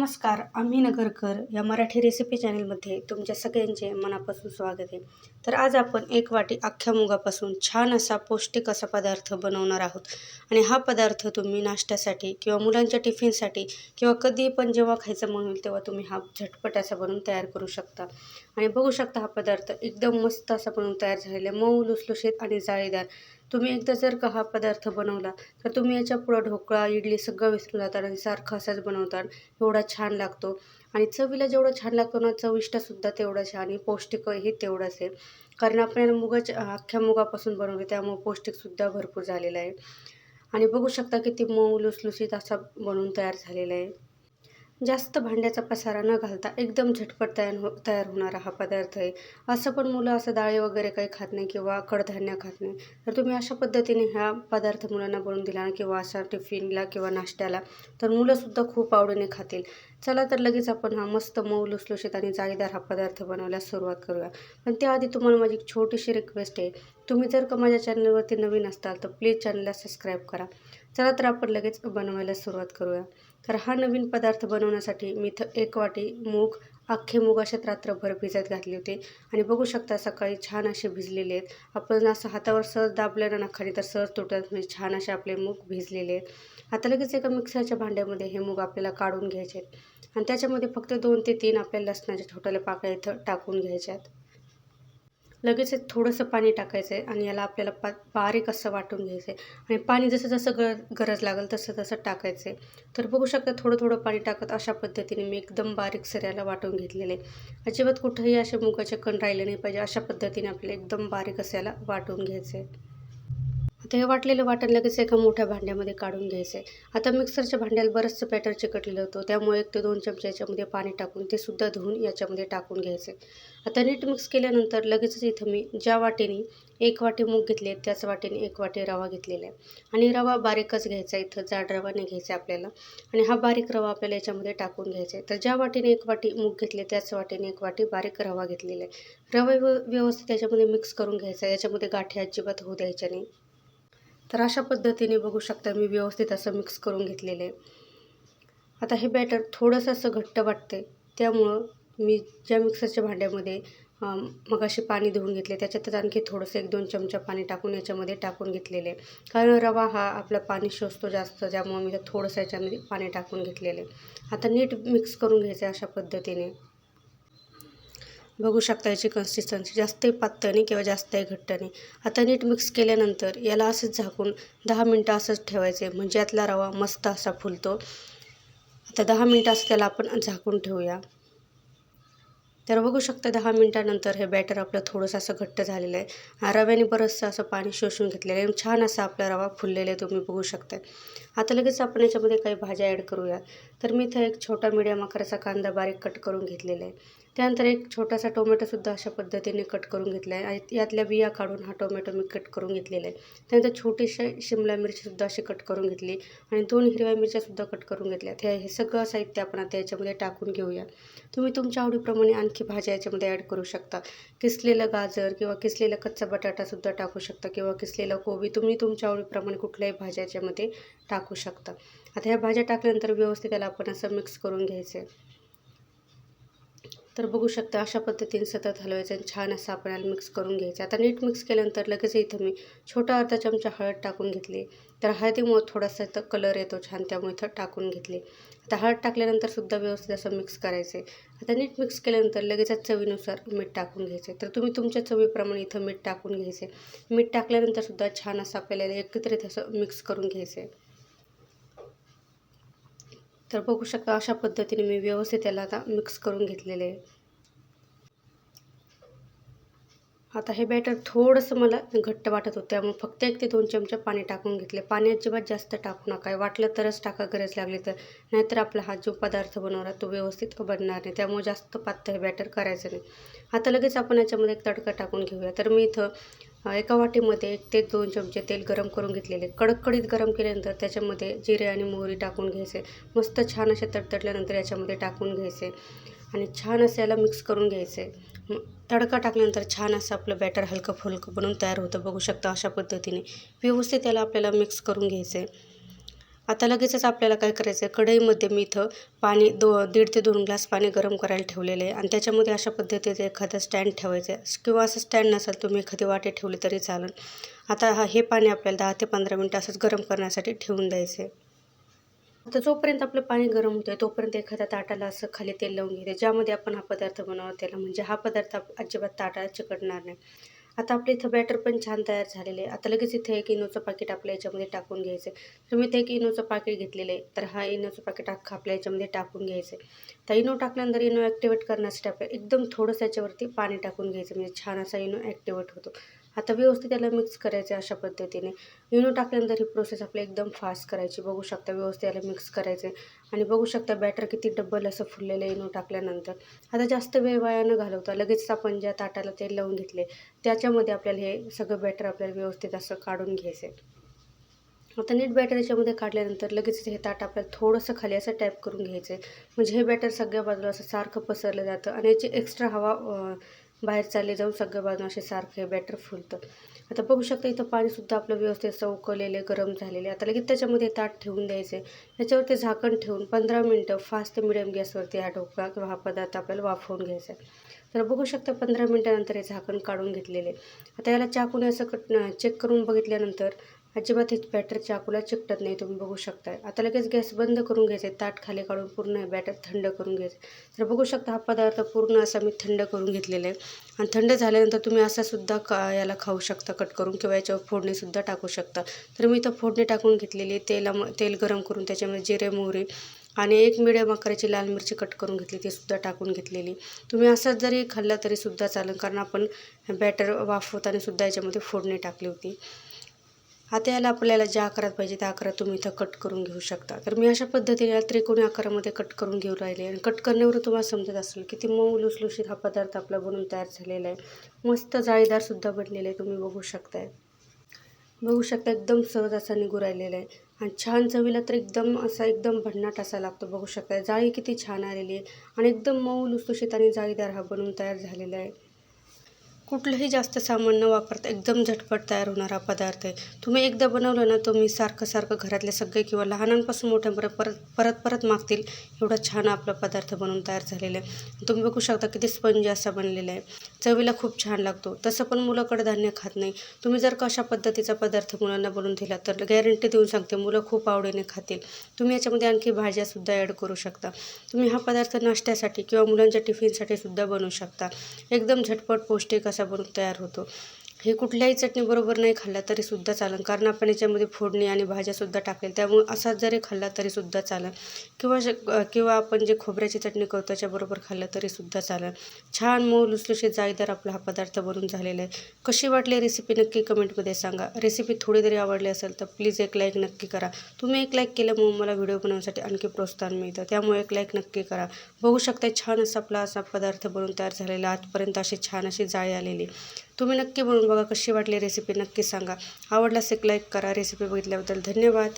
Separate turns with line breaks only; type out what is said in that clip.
नमस्कार आम्ही नगरकर या मराठी रेसिपी चॅनलमध्ये तुमच्या सगळ्यांचे मनापासून स्वागत आहे. तर आज आपण एक वाटी अख्ख्या मुगापासून छान असा पौष्टिक असा पदार्थ बनवणार आहोत. आणि हा पदार्थ तुम्ही नाश्त्यासाठी किंवा मुलांच्या टिफिनसाठी किंवा कधी पण जेव्हा खायचं मन होईल तेव्हा तुम्ही हा झटपट असा बनवून तयार करू शकता. आणि बघू शकता हा पदार्थ एकदम मस्त असा बनवून तयार झालेला आहे. मऊ लुसलुशीत आणि जाळीदार. तुम्ही एकदा जर का हा पदार्थ बनवला तर तुम्ही याच्या पुढं ढोकळा इडली सगळं विसरून जातात आणि सारखं असाच बनवतात. एवढा छान लागतो. आणि चवीला जेवढं छान लागतो ना चविष्टसुद्धा तेवढा छान आणि पौष्टिकही तेवढंच आहे. कारण आपण याला मुगाच्या अख्ख्या मुगापासून बनवले त्यामुळे पौष्टिकसुद्धा भरपूर झालेलं आहे. आणि बघू शकता किती मऊ लुसलुसीत असा बनवून तयार झालेला आहे. जास्त भांड्याचा पसारा न घालता एकदम झटपट तयार हो तयार होणारा हा पदार्थ आहे. असं पण मुलं असं डाळी वगैरे काही खात नाही किंवा कडधान्य खात नाही. तर तुम्ही अशा पद्धतीने हा पदार्थ मुलांना बनवून दिला किंवा असा टिफिनला किंवा नाश्त्याला तर मुलंसुद्धा खूप आवडीने खातील. चला तर लगेच आपण हा मस्त मऊ लुसलुशीत आणि जाळीदार हा पदार्थ बनवायला सुरुवात करूया. पण त्याआधी तुम्हाला माझी एक छोटीशी रिक्वेस्ट आहे. तुम्ही जर का माझ्या चॅनलवरती नवीन असताल तर प्लीज चॅनलला सबस्क्राईब करा. चला तर आपण लगेच बनवायला सुरुवात करूया. तर हा नवीन पदार्थ बनवण्यासाठी मी इथं एक वाटी मूग अख्खे मूग अशात रात्रभर भिजत घातले होते. आणि बघू शकता सकाळी छान असे भिजलेले आहेत. आपण असं हातावर सहज दाबलं ना खाली तर सहज तुटत म्हणजे छान असे आपले मूग भिजलेले आहेत. आता लगेच एका मिक्सरच्या भांड्यामध्ये हे मूग आपल्याला काढून घ्यायचे आहेत. आणि त्याच्यामध्ये फक्त दोन ते तीन आपल्या लसणाच्या छोट्याल्या पाकळ्या इथं टाकून घ्यायच्या आहेत. लगेच थोडंसं पाणी टाकायचं आहे आणि याला आपल्याला पा बारीक असं वाटून घ्यायचं आहे आणि पाणी जसं जसं ग गरज लागेल तसं तसं टाकायचं आहे तर बघू शकता थोडं थोडं पाणी टाकत अशा पद्धतीने मी एकदम बारीक सऱ्याला वाटून घेतलेले आहे. अजिबात कुठंही असे मुगाचे कण राहिले नाही पाहिजे अशा पद्धतीने आपल्याला एकदम बारीक असं याला वाटून घ्यायचं आहे आता हे वाटलेलं वाटण लगेच एका मोठ्या भांड्यामध्ये काढून घ्यायचं. आहे आता मिक्सरच्या भांड्याला बरंचसं बॅटर चिकटलेलं होतं. त्यामुळे एक ते दोन चमचे याच्यामध्ये पाणी टाकून ते सुद्धा धुवून याच्यामध्ये टाकून घ्यायचं. आहे आता नीट मिक्स केल्यानंतर लगेचच इथं मी ज्या वाटेने एक वाटी मूग घेतले त्याच वाटेने एक वाटी रवा घेतलेला आहे. आणि रवा बारीकच घ्यायचा इथं जाड रवा नाही घ्यायचा आपल्याला. आणि हा बारीक रवा आपल्याला याच्यामध्ये टाकून घ्यायचा आहे. तर ज्या वाटीने एक वाटी मूग घेतले त्याच वाटीने एक वाटी बारीक रवा घेतलेला आहे. रवा व्यवस्थित त्याच्यामध्ये मिक्स करून घ्यायचा याच्यामध्ये गाठी अजिबात होऊ द्यायच्या नाही. तर अशा पद्धतीने बघू शकता मी व्यवस्थित असं मिक्स करून घेतलेलं आहे. आता हे बॅटर थोडंसं असं घट्ट वाटते त्यामुळं मी ज्या मिक्सरच्या भांड्यामध्ये मगाशी पाणी धुवून घेतले त्याच्यातच आणखी थोडंसं एक दोन चमचा पाणी टाकून याच्यामध्ये टाकून घेतलेले आहे. कारण रवा हा आपला पाणी शोषतो जास्त ज्यामुळं मी थोडंसं याच्यामध्ये पाणी टाकून घेतलेलं आहे. आता नीट मिक्स करून घ्यायचं आहे अशा पद्धतीने. बघू शकता याची कन्सिस्टन्सी जास्तही पातळ नाही किंवा जास्तही घट्ट नाही आता नीट मिक्स केल्यानंतर याला असंच झाकून दहा मिनटं असंच ठेवायचं. आहे म्हणजे यातला रवा मस्त असा फुलतो. आता दहा मिनटं असं त्याला आपण झाकून ठेवूया. तर बघू शकता दहा मिनटानंतर हे बॅटर आपलं थोडंसं असं घट्ट झालेलं आहे. रव्याने बरंचसं असं पाणी शोषून घेतलेलं आहे. छान असा आपला रवा फुललेला आहे तुम्ही बघू शकता. आता लगेच आपण याच्यामध्ये काही भाज्या ॲड करूया तर मी इथं एक छोटा मीडियम आकाराचा कांदा बारीक कट करून घेतलेला आहे. त्यानंतर एक छोटासा टोमॅटोसुद्धा अशा पद्धतीने कट करून घेतला आहे. आणि यातल्या बिया काढून हा टोमॅटो मी कट करून घेतलेला आहे. त्यानंतर छोटीशी शिमला मिरचीसुद्धा अशी कट करून घेतली आणि दोन हिरव्या मिरच्यासुद्धा कट करून घेतल्या. त्या हे सगळं साहित्य आपण आता याच्यामध्ये टाकून घेऊया. तुम्ही तुमच्या आवडीप्रमाणे आणखी भाज्या याच्यामध्ये ॲड करू शकता. किसलेलं गाजर किंवा किसलेला कच्चा बटाटासुद्धा टाकू शकता किंवा किसलेला कोबी. तुम्ही तुमच्या आवडीप्रमाणे कुठल्याही भाज्या याच्यामध्ये टाकू शकता. आता ह्या भाज्या टाकल्यानंतर व्यवस्थित त्याला आपण असं मिक्स करून घ्यायचं आहे. तर बघू शकता अशा पद्धतीने सतत हलवायचं आणि छान असं आपल्याला मिक्स करून घ्यायचं. आता नीट मिक्स केल्यानंतर लगेच इथं मी छोटा अर्धा चमचा हळद टाकून घेतली. तर हळदीमुळं थोडासा इथं कलर येतो छान त्यामुळे इथं टाकून घेतली. आता हळद टाकल्यानंतरसुद्धा व्यवस्थित असं मिक्स करायचं आता नीट मिक्स केल्यानंतर लगेचच चवीनुसार मीठ टाकून घ्यायचं तर तुम्ही तुमच्या चवीप्रमाणे इथं मीठ टाकून घ्यायचं मीठ टाकल्यानंतर सुद्धा छान असं आपल्याला एकत्रित असं मिक्स करून घ्यायचं तर बघू शकता अशा पद्धतीने मी व्यवस्थित त्याला आता मिक्स करून घेतलेले आहे. आता हे बॅटर थोडंसं मला घट्ट वाटत होतं त्यामुळे फक्त एक ते दोन चमचे पाणी टाकून घेतले. पाणी अजिबात जास्त टाकू नका वाटलं तरच टाका गरज लागली तर. नाहीतर आपला हा जो पदार्थ बनवला तो व्यवस्थित बनणार नाही त्यामुळे जास्त पातळ हे बॅटर करायचं नाही. आता लगेच आपण याच्यामध्ये एक तडका टाकून घेऊया. तर मी इथं एका वाटीमध्ये एक ते दोन चमचे तेल गरम करून घेतलेले. कडकडीत गरम केल्यानंतर त्याच्यामध्ये जिरे आणि मोहरी टाकून घ्यायचे. मस्त छान असे तडतडल्यानंतर याच्यामध्ये टाकून घ्यायचे. आणि छान असं याला मिक्स करून घ्यायचे. तडका टाकल्यानंतर छान असं आपलं बॅटर हलकं फुलकं बनून तयार होतं. बघू शकता अशा पद्धतीने. व्यवस्थित त्याला आपल्याला मिक्स करून घ्यायचं. आहे आता लगेचच आपल्याला काय करायचं आहे कढईमध्ये मी इथं पाणी दो दीड ते दोन ग्लास पाणी गरम करायला ठेवलेलं आहे. आणि त्याच्यामध्ये अशा पद्धतीचं एखादं स्टँड ठेवायचं आहे. किंवा असं स्टँड नसेल तुम्ही एखादी वाटे ठेवली तरी चालेल. आता हा हे पाणी आपल्याला दहा ते पंधरा मिनटं असंच गरम करण्यासाठी ठेवून द्यायचं आहे आता जोपर्यंत आपलं पाणी गरम होतं आहे तोपर्यंत एखाद्या ताटाला असं खाली तेल लावून घेते ज्यामध्ये आपण हा पदार्थ बनवतो त्याला म्हणजे हा पदार्थ आप- अजिबात ताटाला चिकटणार नाही. आता आपलं इथं बॅटर पण छान तयार झालेले आहे आता लगेच इथे एक इनोचं पाकिट आपल्या याच्यामध्ये टाकून घ्यायचं आहे तर मी इथे एक इनोचं पाकिट घेतलेलं आहे. तर हा इनोचं पाकिट अख्खा आपल्या याच्यामध्ये टाकून घ्यायचं आहे तर इनो टाकल्यानंतर इनो ॲक्टिवेट करण्यासाठी आपल्याला एकदम थोडंसं याच्यावरती पाणी टाकून घ्यायचं. म्हणजे छान असा इनो ॲक्टिवेट होतो. आता व्यवस्थित त्याला मिक्स करायचं आहे अशा पद्धतीने. इनो टाकल्यानंतर ही प्रोसेस आपली एकदम फास्ट करायची. बघू शकता व्यवस्थित याला मिक्स करायचं आहे आणि बघू शकता बॅटर किती डब्बल असं फुललेलं आहे इनो टाकल्यानंतर. आता जास्त वेळ वाया न घालवता लगेच आपण ज्या ताटाला तेल लावून घेतले त्याच्यामध्ये आपल्याला हे सगळं बॅटर आपल्याला व्यवस्थित असं काढून घ्यायचं आहे आता नीट बॅटर याच्यामध्ये काढल्यानंतर लगेच हे ताट आपल्याला थोडंसं खाली असं टॅप करून घ्यायचं आहे म्हणजे हे बॅटर सगळ्या बाजूला असं सारखं पसरलं जातं आणि याची एक्स्ट्रा हवा बाहेर चालले जाऊन सगळ्या बाजून असे सारखे बॅटर फुलतं. आता बघू शकता इथं पाणीसुद्धा आपलं व्यवस्थित चौकलेले गरम झालेले. आता लगेच त्याच्यामध्ये ताट ठेवून द्यायचे. याच्यावरती झाकण ठेवून पंधरा मिनटं फास्ट ते मिडियम गॅसवरती हा ढोकळा किंवा हा पदार्थ आपल्याला वाफवून घ्यायचा आहे. तर बघू शकता पंधरा मिनटानंतर हे झाकण काढून घेतलेले. आता याला चाकूने असं कट चेक करून बघितल्यानंतर अजिबात हेच बॅटर चाकूला चिकटत नाही तुम्ही बघू शकताय. आता लगेच गॅस बंद करून घ्यायचे ताट खाली काढून पूर्ण हे बॅटर थंड करून घ्यायचे. तर बघू शकता हा पदार्थ पूर्ण असा मी थंड करून घेतलेला आहे. आणि थंड झाल्यानंतर तुम्ही असा सुद्धा का याला खाऊ शकता कट करून किंवा याच्यावर फोडणीसुद्धा टाकू शकता. तर मी इथं फोडणी टाकून घेतलेली तेला तेल गरम करून त्याच्यामध्ये जिरे मोहरी आणि एक मिडियम आकाराची लाल मिरची कट करून घेतली ती सुद्धा टाकून घेतलेली. तुम्ही असंच जरी खाल्लं तरी सुद्धा चालेल कारण आपण बॅटर वाफवताना सुद्धा याच्यामध्ये फोडणी टाकली होती. आता याला आपल्याला ज्या आकारात पाहिजे त्या आकारात तुम्ही इथं कट करून घेऊ शकता. तर मी अशा पद्धतीने या त्रिकोणी आकारामध्ये कट करून घेऊ राहिले आणि कट करण्यावर तुम्हाला समजत असेल किती मऊ लुसलुशीत हा पदार्थ आपला बनून तयार झालेला आहे. मस्त जाळीदारसुद्धा बनलेला आहे. तुम्ही बघू शकताय. बघू शकता एकदम सहज असा निघू राहिलेला आहे. आणि छान चवीला तर एकदम असा एकदम भन्नाट असा लागतो. बघू शकता जाळी किती छान आलेली आहे. आणि एकदम मऊ लुसलुशीत आणि जाळीदार हा बनून तयार झालेला आहे. कुठलंही जास्त सामान न वापरता एकदम झटपट तयार होणारा पदार्थ आहे. तुम्ही एकदा बनवलं ना तुम्ही सारखं सारखं घरातले सगळे किंवा लहानांपासून मोठ्यांपर्यंत परत परत परत मागतील. एवढा छान आपला पदार्थ बनवून तयार झालेला आहे. तुम्ही बघू शकता किती स्पंज असा बनलेला आहे. चवीला खूप छान लागतो. तसं पण मुलं कडधान्य खात नाही. तुम्ही जर कशा पद्धतीचा पदार्थ मुलांना बनवून दिला तर गॅरंटी देऊन सांगते मुलं खूप आवडीने खातील. तुम्ही याच्यामध्ये आणखी भाज्यासुद्धा ॲड करू शकता. तुम्ही हा पदार्थ नाश्त्यासाठी किंवा मुलांच्या टिफिनसाठी सुद्धा बनवू शकता. एकदम झटपट पौष्टिक असा बनून तयार होतो हे कुठल्याही चटणीबरोबर नाही खाल्ला तरीसुद्धा चालेल. कारण आपण याच्यामध्ये फोडणी आणि भाज्यासुद्धा टाकलेल त्यामुळे असाच जरी खाल्ला तरीसुद्धा चालेल. किंवा श- किंवा आपण जे खोबऱ्याची चटणी करतो त्याच्याबरोबर खाल्लं तरीसुद्धा चालेल. छान मऊ लुसलुशीत जाळीदार आपला हा पदार्थ बनून झालेला आहे. कशी वाटली रेसिपी नक्की कमेंटमध्ये सांगा. रेसिपी थोडी जरी आवडली असेल तर प्लीज एक लाईक नक्की करा. तुम्ही एक लाईक केल्यामुळे मला व्हिडिओ बनवण्यासाठी आणखी प्रोत्साहन मिळतं. त्यामुळे एक लाईक नक्की करा. बघू शकता छान असा आपला असा पदार्थ बनवून तयार झालेला आजपर्यंत अशी छान अशी जाळी आलेली तुम्ही नक्की बनवून बघा कशी वाटली रेसिपी नक्की सांगा. आवडल्यास एक लाईक करा. रेसिपी बघितल्याबद्दल धन्यवाद.